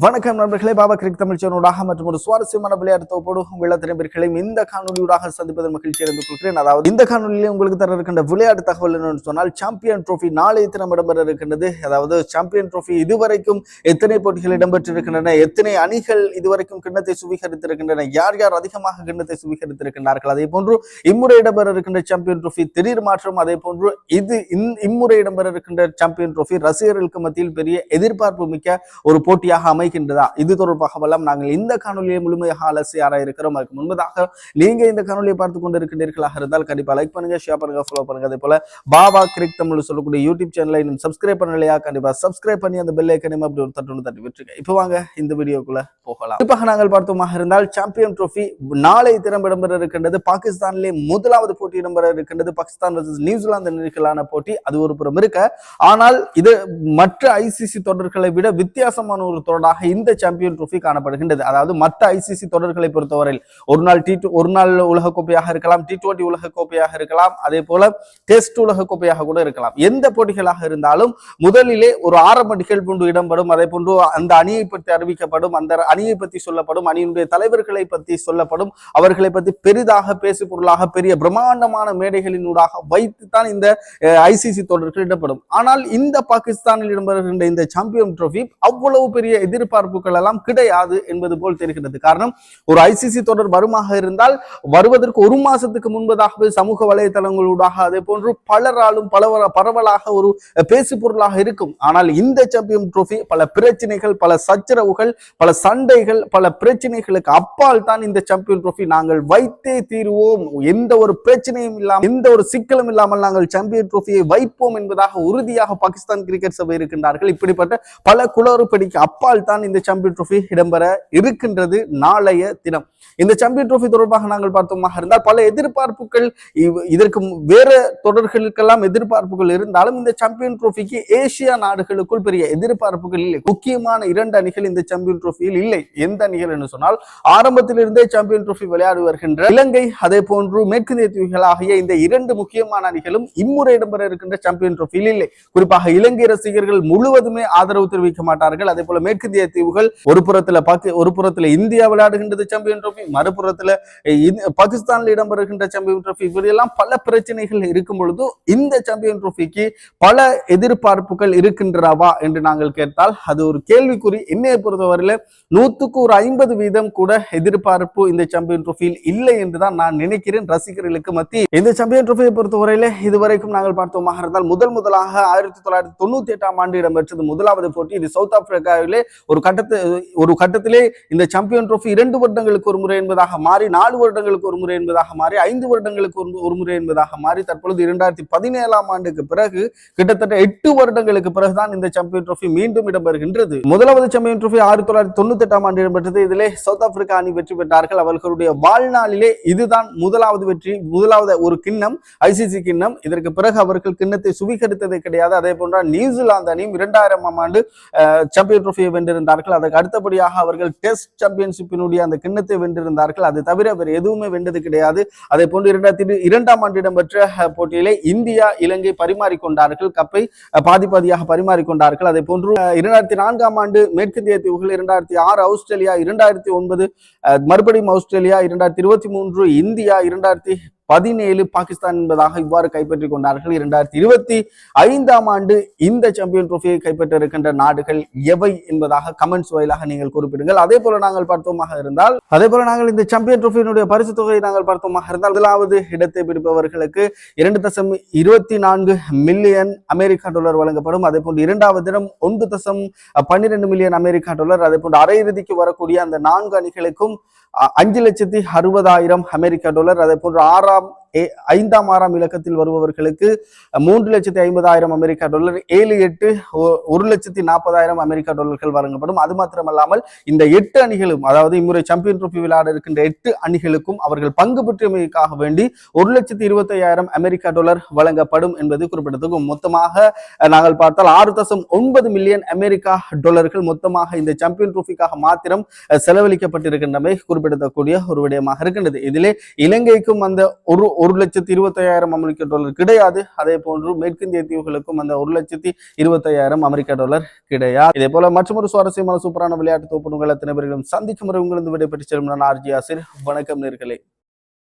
வணக்கம் நண்பர்களே பாபா கிரிக் தமிழ் சேனலாக மற்றும் ஒரு சுவாரஸ்யமான விளையாட்டு தொகுப்போடு உங்கள் அத்தனை இந்த காணொலியூடாக சந்திப்பதன் மகிழ்ச்சி அடைந்து கொள்கிறேன். அதாவது இந்த காணொலியிலே உங்களுக்கு தர இருக்கின்ற விளையாட்டு தகவல் என்னன்னு சொன்னால் சாம்பியன் ட்ரோஃபி நாளைய தினம் இடம்பெற இருக்கின்றது. அதாவது சாம்பியன் ட்ரோஃபி இதுவரைக்கும் எத்தனை போட்டிகள் இடம்பெற்றிருக்கின்றன எத்தனை அணிகள் இதுவரைக்கும் கிண்ணத்தை சுவீகரித்திருக்கின்றன யார் யார் அதிகமாக கிண்ணத்தை சுவீகரித்திருக்கின்றார்கள் அதே போன்று இம்முறை இடம்பெற இருக்கின்ற சாம்பியன் ட்ரோஃபி திடீர் மாற்றம் அதே போன்று இது இந்- இம்முறை இடம்பெற இருக்கின்ற சாம்பியன் ட்ரோஃபி ரசிகர்களுக்கு மத்தியில் பெரிய எதிர்பார்ப்பு மிக்க ஒரு போட்டியாக அமை அமைகின்றதா இது தொடர்பாகவெல்லாம் நாங்கள் இந்த காணொலியை முழுமையாக அலசி ஆராய இருக்கிறோம் அதுக்கு முன்பதாக நீங்க இந்த காணொலியை பார்த்து கொண்டு இருக்கின்றீர்களாக இருந்தால் கண்டிப்பா லைக் பண்ணுங்க ஷேர் பண்ணுங்க ஃபாலோ பண்ணுங்க. அதே போல பாபா கிரிக் தமிழ் சொல்லக்கூடிய யூடியூப் சேனலை இன்னும் சப்ஸ்கிரைப் பண்ணலையா? கண்டிப்பா சப்ஸ்கிரைப் பண்ணி அந்த பெல் ஐக்கனையும் அப்படி ஒரு தட்டு தட்டி விட்டுருங்க. இப்போ வாங்க இந்த வீடியோக்குள்ள போகலாம். குறிப்பாக நாங்கள் பார்த்தோமாக இருந்தால் சாம்பியன் ட்ரோஃபி நாளை தினம் இடம்பெற இருக்கின்றது. பாகிஸ்தானிலே முதலாவது போட்டி இடம்பெற இருக்கின்றது. பாகிஸ்தான் வர்சஸ் நியூசிலாந்து அணிகளான போட்டி. அது ஒரு புறம் இருக்க. ஆனால் இது மற்ற ஐசிசி தொடர்களை விட வித்தியாசமான ஒரு தொடராக இந்த சாம்பியன் ட்ரோஃபி காணப்படுகின்றது. அதாவது மற்ற ஐசிசி தொடர்களை பொறுத்தவரையில் ஒரு நாள் டி ஒரு நாள் உலக கோப்பையாக இருக்கலாம் டி டுவெண்டி உலக கோப்பையாக இருக்கலாம் அதே போல டெஸ்ட் உலக கோப்பையாக கூட இருக்கலாம். எந்த போட்டிகளாக இருந்தாலும் முதலிலே ஒரு ஆரம்ப நிகழ்வு இடம்பெறும். அதே போன்று அந்த அணியை பற்றி அறிவிக்கப்படும் அந்த அணியை பற்றி சொல்லப்படும் அணியினுடைய தலைவர்களை பற்றி சொல்லப்படும் அவர்களை பற்றி பெரிதாக பேசு பொருளாக பெரிய பிரம்மாண்டமான மேடைகளினூடாக வைத்துத்தான் இந்த ஐசிசி தொடர்கள் இடப்படும் ஆனால் இந்த பாகிஸ்தானில் இடம்பெறுகின்ற இந்த சாம்பியன் ட்ரோஃபி அவ்வளவு பெரிய எதிர்ப்பு எதிர்பார்ப்புகள் எல்லாம் கிடையாது என்பது போல் தெரிகிறது காரணம் ஒரு ஐசிசி தொடர் வருமாக இருந்தால் வருவதற்கு ஒரு மாசத்துக்கு முன்பதாகவே சமூக வலைதளங்களூடாக அதே போன்று பலராலும் பல பரவலாக ஒரு பேசு பொருளாக இருக்கும். ஆனால் இந்த சாம்பியன் ட்ரோஃபி பல பிரச்சனைகள் பல சச்சரவுகள் பல சண்டைகள் பல பிரச்சனைகளுக்கு அப்பால் தான் இந்த சாம்பியன் ட்ரோஃபி நாங்கள் வைத்தே தீருவோம். எந்த ஒரு பிரச்சனையும் இல்லாமல் எந்த ஒரு சிக்கலும் இல்லாமல் நாங்கள் சாம்பியன் ட்ரோஃபியை வைப்போம் என்பதாக உறுதியாக பாகிஸ்தான் கிரிக்கெட் சபை இருக்கின்றார்கள். இப்படிப்பட்ட பல குளறுபடிக்கு அப்பால் தான் தான் இந்த சாம்பியன் ட்ரோஃபி இடம்பெற இருக்கின்றது நாளைய தினம். இந்த சாம்பியன் ட்ரோஃபி தொடர்பாக நாங்கள் பார்த்தோமாக இருந்தால் பல எதிர்பார்ப்புகள் இதற்கு வேற தொடர்களுக்கெல்லாம் எதிர்பார்ப்புகள் இருந்தாலும் இந்த சாம்பியன் ட்ரோஃபிக்கு ஏசியா நாடுகளுக்குள் பெரிய எதிர்பார்ப்புகள் இல்லை. முக்கியமான இரண்டு அணிகள் இந்த சாம்பியன் ட்ரோஃபியில் இல்லை. எந்த அணிகள் என்று சொன்னால் ஆரம்பத்திலிருந்தே சாம்பியன் ட்ரோஃபி விளையாடி வருகின்ற இலங்கை அதே போன்று மேற்கிந்திய தீவுகள் ஆகிய இந்த இரண்டு முக்கியமான அணிகளும் இம்முறை இடம்பெற இருக்கின்ற சாம்பியன் ட்ரோஃபியில் இல்லை. குறிப்பாக இலங்கை ரசிகர்கள் முழுவதுமே ஆதரவு தெரிவிக்க மாட்டார்கள். அதே போல மேற்கிந்திய தீவுகள் ஒரு புறத்துல பாக்கி ஒரு புறத்துல இந்தியா விளையாடுகின்றது சாம்பியன் ட்ரோஃபி மறுபுறத்துல பாகிஸ்தான்ல பாகிஸ்தானில் இடம்பெறுகின்ற சாம்பியன் ட்ரோஃபி இப்படியெல்லாம் பல பிரச்சனைகள் இருக்கும் பொழுது இந்த சாம்பியன் ட்ரோஃபிக்கு பல எதிர்பார்ப்புகள் இருக்கின்றனவா என்று நாங்கள் கேட்டால் அது ஒரு கேள்விக்குறி. என்னைய பொறுத்தவரையில நூத்துக்கு ஒரு ஐம்பது வீதம் கூட எதிர்பார்ப்பு இந்த சாம்பியன் ட்ரோஃபியில் இல்லை என்றுதான் நான் நினைக்கிறேன் ரசிகர்களுக்கு மத்தி இந்த சாம்பியன் ட்ரோஃபியை பொறுத்தவரையில இதுவரைக்கும் நாங்கள் பார்த்தோமாக இருந்தால் முதல் முதலாக ஆயிரத்தி தொள்ளாயிரத்தி தொண்ணூத்தி எட்டாம் ஆண்டு இடம்பெற்றது முதலாவது போட்டி இது சவுத் ஆப்பிரிக்காவிலே ஒரு கட்டத்தை ஒரு கட்டத்திலே இந்த சாம்பியன் ட்ரோஃபி இரண்டு வருடங்களுக்கு ஒரு முறை என்பதாக மாறி நாலு வருடங்களுக்கு ஒரு முறை என்பதாக மாறி ஐந்து வருடங்களுக்கு ஒரு ஒரு முறை என்பதாக மாறி தற்பொழுது இரண்டாயிரத்தி பதினேழாம் ஆண்டுக்கு பிறகு கிட்டத்தட்ட எட்டு வருடங்களுக்கு பிறகுதான் இந்த சாம்பியன் ட்ரோஃபி மீண்டும் இடம்பெறுகின்றது. முதலாவது சாம்பியன் ட்ரோஃபி ஆயிரத்தி தொள்ளாயிரத்தி தொண்ணூத்தி எட்டாம் ஆண்டு இடம்பெற்றது. இதிலே சவுத் ஆப்பிரிக்கா அணி வெற்றி பெற்றார்கள். அவர்களுடைய வாழ்நாளிலே இதுதான் முதலாவது வெற்றி முதலாவது ஒரு கிண்ணம் ஐசிசி கிண்ணம். இதற்கு பிறகு அவர்கள் கிண்ணத்தை சுவீகரித்தது கிடையாது. அதே போன்ற நியூசிலாந்து அணியும் இரண்டாயிரமாம் ஆண்டு சாம்பியன் ட்ரோஃபியை வென்றிருந்தார்கள். அதற்கு அடுத்தபடியாக அவர்கள் டெஸ்ட் சாம்பியன்ஷிப்பினுடைய அந்த கிண்ணத்தை வென்றிருந்தார்கள். அது தவிர வேறு எதுவுமே வென்றது கிடையாது. அதே போன்று இரண்டாயிரத்தி இரண்டாம் ஆண்டு இடம்பெற்ற போட்டியிலே இந்தியா இலங்கை பரிமாறிக்கொண்டார்கள். கப்பை பாதி பாதியாக பரிமாறிக்கொண்டார்கள். அதே போன்று இரண்டாயிரத்தி நான்காம் ஆண்டு மேற்கிந்திய தீவுகள் இரண்டாயிரத்தி ஆறு ஆஸ்திரேலியா இரண்டாயிரத்தி ஒன்பது அஹ், மறுபடியும் ஆஸ்திரேலியா இரண்டாயிரத்தி இருபத்தி மூன்று இந்தியா இரண்டாயிரத்தி பதினேழு பாகிஸ்தான் என்பதாக இவ்வாறு கைப்பற்றிக் கொண்டார்கள். இரண்டாயிரத்தி இருபத்தி ஐந்தாம் ஆண்டு இந்த சாம்பியன் ட்ரோஃபியை கைப்பற்ற இருக்கின்ற நாடுகள் எவை என்பதாக கமெண்ட்ஸ் வாயிலாக நீங்கள் குறிப்பிடுங்கள். அதே போல நாங்கள் பார்த்தோமாக இருந்தால் அதே போல நாங்கள் இந்த சாம்பியன் ட்ரோஃபியினுடைய பரிசு தொகையை நாங்கள் பார்த்தோமாக இருந்தால் முதலாவது இடத்தை பிடிப்பவர்களுக்கு இரண்டு தசம் இருபத்தி நான்கு மில்லியன் அமெரிக்கா டாலர் வழங்கப்படும். அதே போன்று இரண்டாவது இடம் ஒன்று தசம் பன்னிரெண்டு மில்லியன் அமெரிக்கா டாலர் அதே போன்று அரையிறுதிக்கு வரக்கூடிய அந்த நான்கு அணிகளுக்கும் அஞ்சு லட்சத்தி அறுபதாயிரம் அமெரிக்கா டாலர் அதே போன்று ஆறாம் ஐந்தாம் ஆறாம் இலக்கத்தில் வருபவர்களுக்கு மூன்று லட்சத்தி ஐம்பதாயிரம் அமெரிக்கா டாலர் ஏழு எட்டு ஒரு லட்சத்தி நாற்பதாயிரம் அமெரிக்கா டாலர்கள் வழங்கப்படும். அது மாத்திரமல்லாமல் இந்த எட்டு அணிகளும் அதாவது இம்முறை சாம்பியன் ட்ரோஃபி விளையாட இருக்கின்ற எட்டு அணிகளுக்கும் அவர்கள் பங்கு பெற்றமைக்காக வேண்டி ஒரு லட்சத்தி இருபத்தி ஐயாயிரம் அமெரிக்கா டாலர் வழங்கப்படும் என்பது குறிப்பிடத்தக்கும் மொத்தமாக நாங்கள் பார்த்தால் ஆறு தசம் ஒன்பது மில்லியன் அமெரிக்கா டாலர்கள் மொத்தமாக இந்த சாம்பியன் ட்ரோஃபிக்காக மாத்திரம் செலவழிக்கப்பட்டிருக்கின்றமை குறிப்பிடத்தக்கூடிய ஒரு விடயமாக இருக்கின்றது. இதிலே இலங்கைக்கும் அந்த ஒரு ஒரு லட்சத்தி இருபத்தையாயிரம் அமெரிக்க டாலர் கிடையாது. அதே போன்று மேற்கிந்திய தீவுகளுக்கும் அந்த ஒரு லட்சத்தி இருபத்தையாயிரம் அமெரிக்க டாலர் கிடையாது. இதே போல மற்றொரு சுவாரஸ்யமான சூப்பரான விளையாட்டு தொகுப்பு உங்கள் அத்தனை பேர்களும் சந்திக்கும் முறை உங்களிருந்து விடைபெற்று செல்லும் நான் ஆர்ஜி ஆசிர். வணக்கம் நேர்களே.